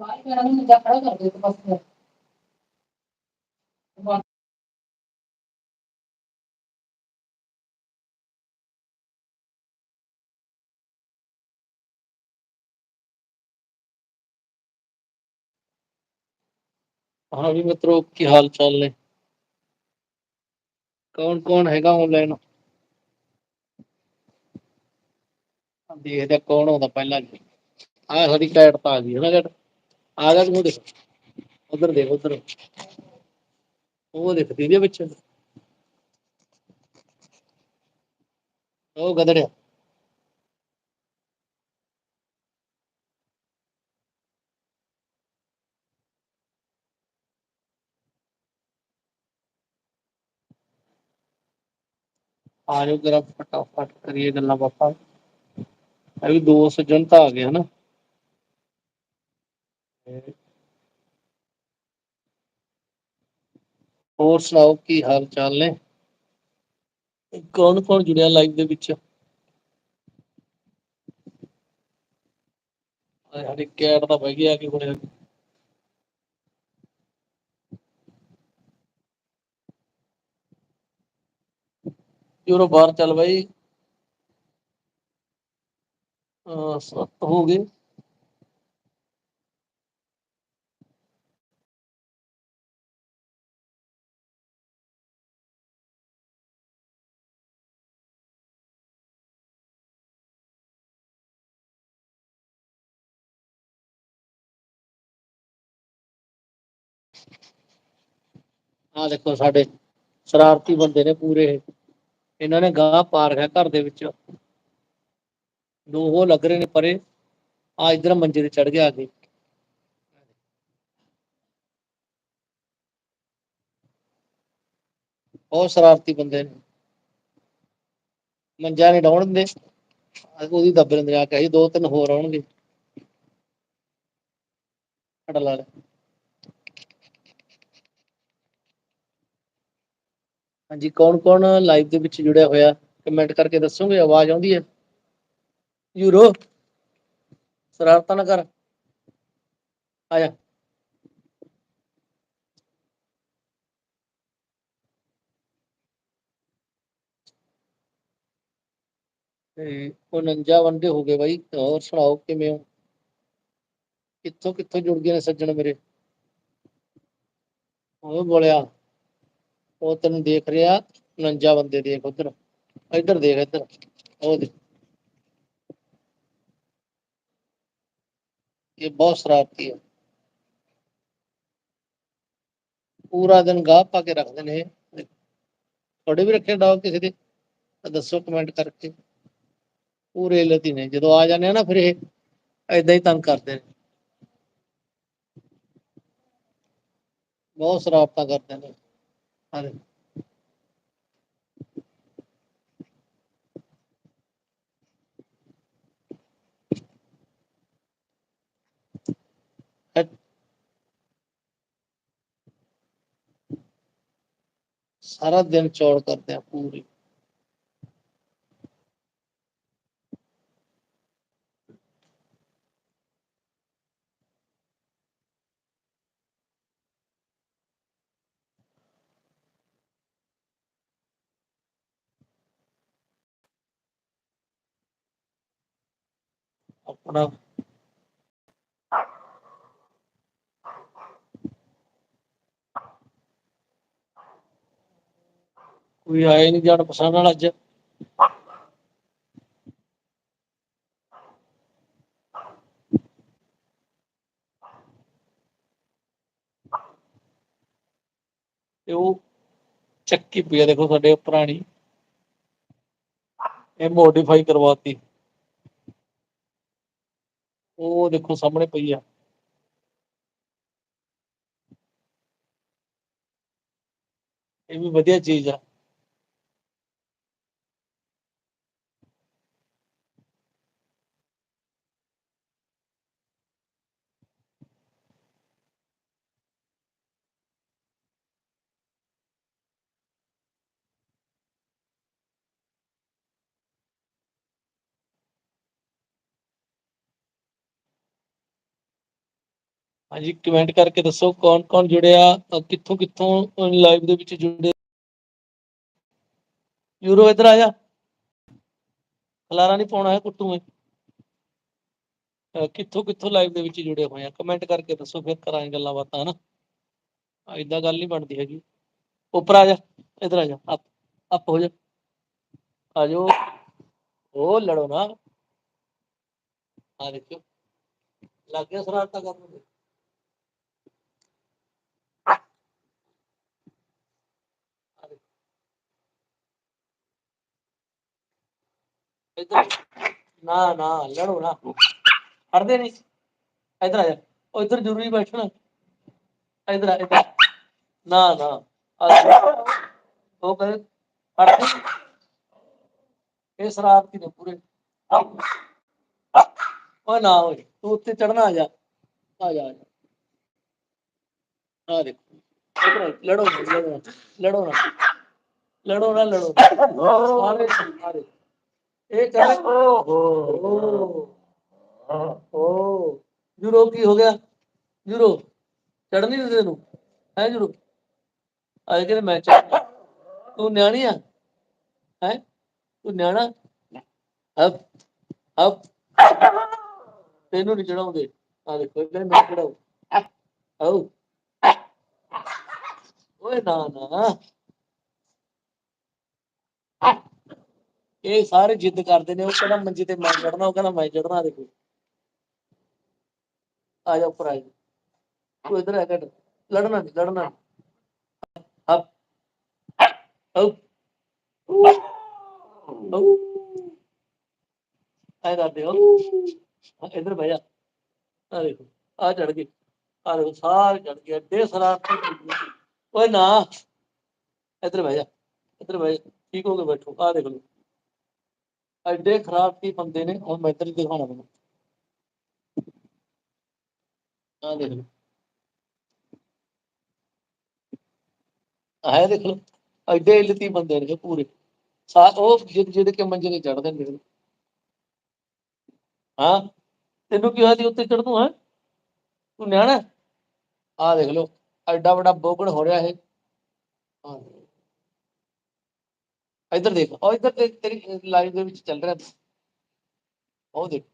ਬਾਹਰ ਖੜਾ ਨੂੰ ਮੰਜਾ ਖੜਾ ਕਰ ਦੇ ਇੱਕ ਪਾਸੇ ਹਾਂ ਵੀ ਮਿੱਤਰੋ ਕੀ ਹਾਲ ਚਾਲ ਨੇ ਕੌਣ ਕੌਣ ਹੈਗਾ ਆਨਲਾਈਨ ਦੇਖਦੇ ਹਾਂ ਕੌਣ ਆਉਂਦਾ ਪਹਿਲਾਂ ਜੀ ਆ ਸਾਡੀ ਕੈਟ ਤਾਂ ਆ ਗਈ ਹੈ ਨਾ ਕੈਟ ਆ ਗਿਆ ਤੂੰ ਦੇਖ। ਉਧਰ ਦੇਖ, ਉਧਰ। ਉਹ ਦਿਖਦੀ ਇਹਦੇ ਵਿੱਚ ਉਹ ਗਦੜਿਆ। ਆ ਜਾਓ ਜਰਾ ਫਟਾਫਟ ਕਰੀਏ ਗੱਲਾਂ ਬਾਤਾਂ। ਇਹ ਵੀ ਦੋ ਸੱਜਣ ਤਾਂ ਆ ਗਏ ਹਨਾ ਤੇ ਹੋਰ ਸੁਣਾਓ ਕੀ ਹਾਲ ਚਾਲ ਨੇ? ਕੌਣ ਕੌਣ ਜੁੜਿਆ ਲਾਈਵ ਦੇ ਵਿੱਚ? ਆਹ ਕੈਟ ਦਾ ਬਹਿ ਗਿਆ ਕਿ ਕੇ ਯੂਰੋ ਬਾਹਰ ਚੱਲ ਬਾਈ। ਅਹ ਸੱਤ ਹੋ ਗਏ। ਆ ਦੇਖੋ ਸਾਡੇ ਸ਼ਰਾਰਤੀ ਬੰਦੇ ਨੇ ਪੂਰੇ। ਇਹਨਾਂ ਨੇ ਗਾਂ ਪਾ ਰੱਖਿਆ ਘਰ ਦੇ ਵਿੱਚ। ਦੋ ਉਹ ਲੱਗ ਰਹੇ ਨੇ ਪਰੇ। ਆ ਇਧਰ ਮੰਜੇ ਤੇ ਚੜ ਗਿਆ ਆ ਕੇ ਬਹੁਤ ਸ਼ਰਾਰਤੀ ਬੰਦੇ ਨੇ। ਮੰਜਾ ਨਹੀਂ ਡਾਉਣ ਦਿੰਦੇ ਉਹਦੀ ਦੱਬ ਲੈਂਦੇ ਆ ਕੇ ਅਸੀਂ ਦੋ ਤਿੰਨ ਹੋਰ ਆਉਣਗੇ। ਫੜ ਲਾ ਲੈ। ਹਾਂਜੀ ਕੌਣ ਕੌਣ ਲਾਈਵ ਦੇ ਵਿੱਚ ਜੁੜਿਆ ਹੋਇਆ? ਕਮੈਂਟ ਕਰਕੇ ਦੱਸੋਗੇ, ਆਵਾਜ਼ ਆਉਂਦੀ ਹੈ? ਯੂਰੋ, ਸ਼ਰਾਰਤਾਂ ਨਾ ਕਰ। ਆ ਤੇ 49 ਵੰਡੇ ਹੋ ਗਏ ਬਾਈ, ਹੋਰ ਸੁਣਾਓ, ਕਿਵੇਂ ਹੋ? ਕਿੱਥੋਂ ਕਿੱਥੋਂ ਜੁੜ ਗਏ ਨੇ ਸੱਜਣ ਮੇਰੇ? ਉਹ ਬੋਲਿਆ ਉਹ ਤੈਨੂੰ ਦੇਖ ਰਿਹਾ 49 ਬੰਦੇ ਦੇਖ ਉਧਰ, ਇੱਧਰ ਦੇਖ ਇੱਧਰ, ਉਹ ਦੇਖ। ਇਹ ਬਹੁਤ ਸ਼ਰਾਰਤੀ ਹੈ ਪੂਰਾ ਦਿਨ ਗਾਹ ਪਾ ਕੇ ਰੱਖਦੇ ਨੇ ਇਹ। ਤੁਹਾਡੇ ਵੀ ਰੱਖੇ ਡੌਗ ਕਿਸੇ ਦੇ? ਤਾਂ ਦੱਸੋ ਕਮੈਂਟ ਕਰਕੇ। ਪੂਰੇ ਲਤੀ ਨੇ। ਜਦੋਂ ਆ ਜਾਂਦੇ ਆ ਨਾ ਫਿਰ ਇਹ ਏਦਾਂ ਹੀ ਤੰਗ ਕਰਦੇ ਨੇ। ਬਹੁਤ ਸਾਰਾ ਦਿਨ ਚੌੜ ਕਰਦੇ ਆ ਪੂਰੀ ਆਪਣਾ ਕੋਈ ਆਏ ਨਹੀਂ ਜਾਣ ਪਛਾਣ ਵਾਲਾ ਅੱਜ ਤੇ ਉਹ ਚੱਕੀ ਪਈ ਆ ਦੇਖੋ ਸਾਡੇ ਪੁਰਾਣੀ ਇਹ ਮੋਡੀਫਾਈ ਕਰਵਾਤੀ ਉਹ ਦੇਖੋ ਸਾਹਮਣੇ ਪਈ ਆ। ਇਹ ਵੀ ਵਧੀਆ ਚੀਜ਼ ਆ। ਹਾਂਜੀ ਕਮੈਂਟ ਕਰਕੇ ਦੱਸੋ ਕੌਣ ਕੌਣ ਜੁੜਿਆ ਅ, ਕਿੱਥੋਂ ਕਿੱਥੋਂ ਲਾਈਵ ਦੇ ਵਿੱਚ ਜੁੜੇ? ਯੂਰੋ ਇੱਧਰ ਆ ਜਾ। ਖਲਾਰਾ ਨਹੀਂ ਪਾਉਣਾ ਹੈ ਕੁੱਟੂ ਮੈਂ। ਕਿੱਥੋਂ ਕਿੱਥੋਂ ਲਾਈਵ ਦੇ ਵਿੱਚ ਜੁੜੇ ਹੋਏ ਆ? ਕਮੈਂਟ ਕਰਕੇ ਦੱਸੋ ਫਿਰ ਕਰਾਂਗੇ ਗੱਲਾਂ ਬਾਤਾਂ ਹਨਾ? ਇਦਾਂ ਗੱਲ ਨਹੀਂ ਬਣਦੀ ਹੈਗੀ। ਉੱਪਰ ਆ ਜਾ ਇੱਧਰ ਆ ਜਾ ਅਪ ਅਪ ਹੋ ਜਾ। ਆ ਜਾਓ। ਉਹ ਲੜੋ ਨਾ। ਆ ਦੇਖਿਓ। ਲੱਗ ਗਿਆ ਸਰਾਰਤਾ ਕਰਨ ਦੇ ਇੱਧਰ ਨਾ ਨਾ ਲੜੋ ਨਾ। ਹਟਦੇ ਨਹੀਂ। ਇੱਧਰ ਆ ਜਾ। ਉਹ ਇੱਧਰ ਜ਼ਰੂਰੀ ਬੈਠਣਾ। ਇੱਧਰ ਆ ਇੱਧਰ ਨਾ ਨਾ। ਆ ਜਾ। ਉਹ ਕਹੇ ਹਟਦੇ ਨੀ। ਇਹ ਸ਼ਰਾਰਤੀ ਨੇ ਪੂਰੇ? ਓਏ ਨਾ ਓਏ ਤੂੰ ਉੱਤੇ ਚੜਨਾ ਆ ਜਾ। ਆ ਜਾ ਆ ਜਾ। ਆ ਦੇਖ। ਇੱਧਰ ਆ, ਲੜੋ ਨਾ, ਲੜੋ ਨਾ, ਲੜੋ ਨਾ। ਲੜੋ ਇਹ ਕਹਿੰਦੇ ਓਹੋ ਓ ਜੁਰੋ ਕੀ ਹੋ ਗਿਆ? ਜੁਰੋ ਚੜ ਨਹੀਂ ਦਿੰਦੇ ਤੈਨੂੰ। ਹੈ ਜੁਰੋ ਆਏ ਕਹਿੰਦੇ ਮੈਂ ਚੜ ਤੂੰ ਨਿਆਣੀ ਆ? ਹੈ? ਤੂੰ ਨਿਆਣਾ? ਹਪ ਹਪ। ਤੈਨੂੰ ਨਹੀਂ ਚੜਾਉਂਦੇ ਆ ਦੇਖੋ ਇਹ ਕਹਿੰਦੇ ਮੈਂ ਚੜਾਉ ਆਉ ਓਏ ਨਾ ਨਾ। ਇਹ ਸਾਰੇ ਜਿੱਦ ਕਰਦੇ ਨੇ, ਉਹ ਕਹਿੰਦਾ ਮੰਜੇ ਤੇ ਮੈਂ ਚੜਨਾ ਉਹ ਕਹਿੰਦਾ ਮੈਂ ਚੜਨਾ ਦੇਖੋ। ਆ ਜਾ ਉੱਪਰ ਆ ਜਾ ਤੂੰ ਇਧਰ ਆ ਕੱਟ ਲੜਨਾ ਨਹੀਂ, ਲੜਨਾ ਨੀ। ਹਪ। ਆਉ ਕਰਦੇ ਹੋ, ਇਧਰ ਬਹਿ ਜਾ। ਆ ਦੇਖੋ, ਆ ਚੜ ਗਏ ਆ ਦੇਖੋ, ਸਾਰੇ ਚੜ ਗਏ, ਅੱਡੇ ਸਰਾਰਤੀ ਓਏ ਨਾ। ਇਧਰ ਬਹਿ ਜਾ, ਇਧਰ ਬਹਿ ਜਾ। ਠੀਕ ਹੋ ਕੇ ਬੈਠੋ। ਆ ਦੇਖ ਲਓ। ਐਡੇ ਖਰਾਬ ਕੀ ਬੰਦੇ ਨੇ ਹੁਣ ਮੈਂ ਇੱਧਰ ਹੀ ਦਿਖਾਉਣਾ ਤੁਹਾਨੂੰ ਆ ਦੇਖ ਲਓ। ਆਹ ਦੇਖ ਲਓ, ਐਡੇ ਇਲਤੀ ਬੰਦੇ ਨੇ ਪੂਰੇ। ਸਾ ਉਹ ਜਿੱਦ ਜਿੱਦ ਕੇ ਮੰਜੇ ਤੇ ਚੜਦੇ ਨੇ। ਹਾਂ, ਤੈਨੂੰ ਕੀ ਹੋਇਆ ਸੀ ਉੱਤੇ ਚੜ ਤੂੰ ਹੈ? ਤੂੰ ਨਿਆਣਾ? ਆ ਦੇਖ ਲਓ, ਐਡਾ ਵੱਡਾ ਬੋਗੜ ਹੋ ਰਿਹਾ ਇਹ। ਆਹ ਇੱਧਰ ਦੇਖ, ਉਹ ਇੱਧਰ ਦੇਖ ਤੇਰੀ ਲਾਈਵ ਦੇ ਵਿੱਚ ਚੱਲ ਰਿਹਾ ਉਹ ਦੇਖ।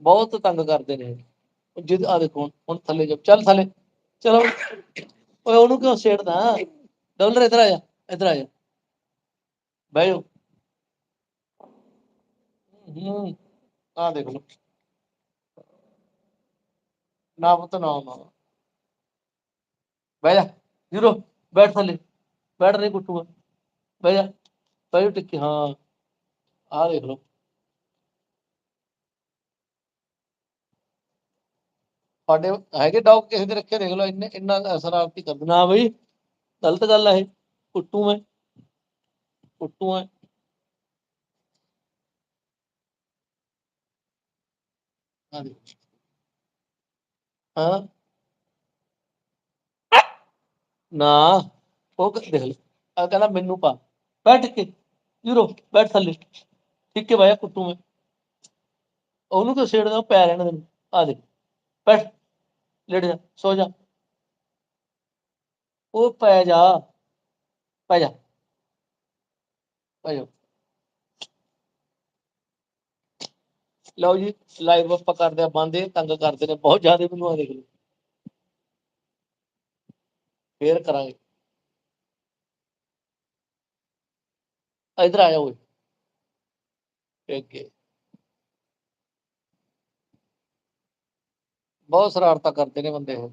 ਬਹੁਤ ਤੰਗ ਕਰਦੇ ਨੇ। ਜਿੱਦ ਆ ਦੇਖੋ, ਹੁਣ- ਥੱਲੇ ਜਾ ਚੱਲ ਥੱਲੇ। ਚਲੋ। ਓਏ, ਉਹਨੂੰ ਕਿਉਂ ਛੇੜਦਾ? ਡਾਲਰ ਇੱਧਰ ਆ ਜਾ, ਇੱਧਰ ਆ ਜਾ। ਬਹਿ ਜਾ ਹੂੰ ਆ ਦੇਖ ਲਓ। ਨਾ ਪੁੱਤ, ਨਾ ਨਾ। ਬਹਿ ਜਾ। ਜੀਰੋ। ਬੈਠ ਥੱਲੇ। ਬੈਠ ਨਹੀਂ ਕੁੱਟੂਗਾ ਬਹਿ ਜਾ ਬਹਿ ਜਾ ਟਿੱਕੀ ਹਾਂ ਆ ਦੇਖ ਲਓ ਸਾਡੇ ਹੈਗੇ ਡੌਗ ਕਿਸੇ ਦੇ ਰੱਖੇ ਦੇਖ ਲਓ ਇੰਨੇ ਇੰਨਾ ਸ਼ਰਾਰਤੀ ਕਰਦੇ ਨਾ ਬਈ ਗਲਤ ਗੱਲ ਆ ਇਹ ਕੁੱਟੂ ਮੈਂ ਕੁੱਟੂ ਮੈਂ ਹਾਂ ਦੇਖ। ਹਾਂ ਨਾ ਉਹ ਕ- ਦੇਖ ਲੈ ਕਹਿੰਦਾ ਮੈਨੂੰ ਪਾ, ਬੈਠ ਕੇ, ਜੀਰੋ, ਬੈਠ ਥੱਲੇ, ਠੀਕ ਹੈ ਭਾਇਆ ਕੁੱਟੂ ਮੈਂ। ਉਹਨੂੰ ਕਿਉਂ ਛੇੜਦਾ, ਉਹ ਪੈ ਰਹਿਣਾ ਤੈਨੂੰ ਆ ਦੇ ਬੈਠ, ਲੇਟ ਜਾ, ਸੋ ਜਾ। ਉਹ ਪੈ ਜਾ ਪੈ ਜਾ ਪੈ ਜਾ। ਲਓ ਜੀ ਲਾਈਵ ਆਪਾਂ ਕਰਦੇ ਆ, ਬੰਦ ਤੰਗ ਕਰਦੇ ਨੇ, ਬਹੁਤ ਜ਼ਿਆਦਾ ਮੈਨੂੰ ਆ ਦੇਖ ਲਓ। ਫੇਰ ਕਰਾਂਗੇ। ਇਧਰ ਆ ਜਾ ਓਏ। ਅੱਗੇ ਬਹੁਤ ਸ਼ਰਾਰਤਾਂ ਕਰਦੇ ਨੇ ਬੰਦੇ ਇਹ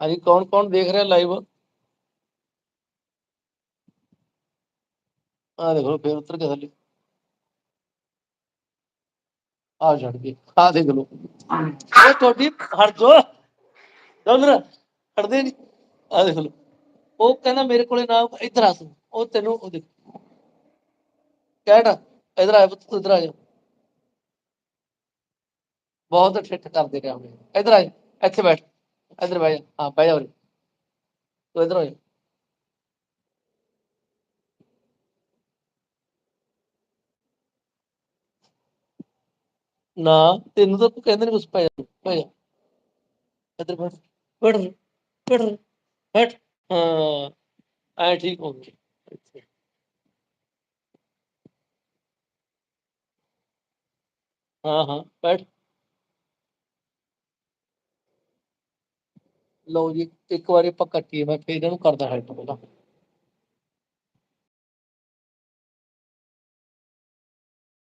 ਹਾਂਜੀ ਕੌਣ ਕੌਣ ਦੇਖ ਰਿਹਾ ਲਾਈਵ ਆ ਦੇਖੋ ਫੇਰ ਉੱਤਰ ਕੇ ਥੱਲੇ। ਆ ਛੱਡ ਕੇ। ਆ ਦੇਖ ਲਓ। ਉਹ ਤੁਹਾਡੀ ਹਟ ਜੋ ਡਾਲਰ ਹਟਦੇ ਨਹੀਂ। ਆ ਦੇਖ ਲਓ। ਉਹ ਕਹਿੰਦਾ ਮੇਰੇ ਕੋਲੇ ਨਾ ਇੱਧਰ ਆ ਤੂੰ ਉਹ ਤੈਨੂੰ ਉਹ ਦੇਖ। ਕਹਿਣਾ ਇੱਧਰ ਆ ਪੁੱਤ, ਇੱਧਰ ਆ ਜਾ। ਬਹੁਤ ਠਿੱਠ ਕਰਦੇ ਨੇ ਹਮੇ ਇੱਧਰ ਆ ਇੱਥੇ ਬੈਠ। ਇੱਧਰ ਬਹਿ ਜਾ। ਹਾਂ ਬਹਿ ਜਾ ਉਰੇ। ਤੂੰ ਇੱਧਰ ਆ ਜਾ। ਨਾ ਤੈਨੂੰ ਤਾਂ ਕਹਿੰਦੇ ਨੇ ਕੁਛ ਪੈ ਜਾ ਪੈ ਜਾ। ਇੱਧਰ ਬੈਠ ਬੈਠ ਬੈਠ ਬੈਠ। ਹਾਂ, ਐ ਠੀਕ ਹੋ ਗਿਆ ਹਾਂ ਹਾਂ, ਬੈਠ। ਲਓ ਜੀ, ਇੱਕ ਵਾਰੀ ਆਪਾਂ ਕੱਟੀਏ, ਮੈਂ ਫੇਰ ਇਹਨੂੰ ਕਰਦਾ ਹੈਲਪ ਪਹਿਲਾਂ।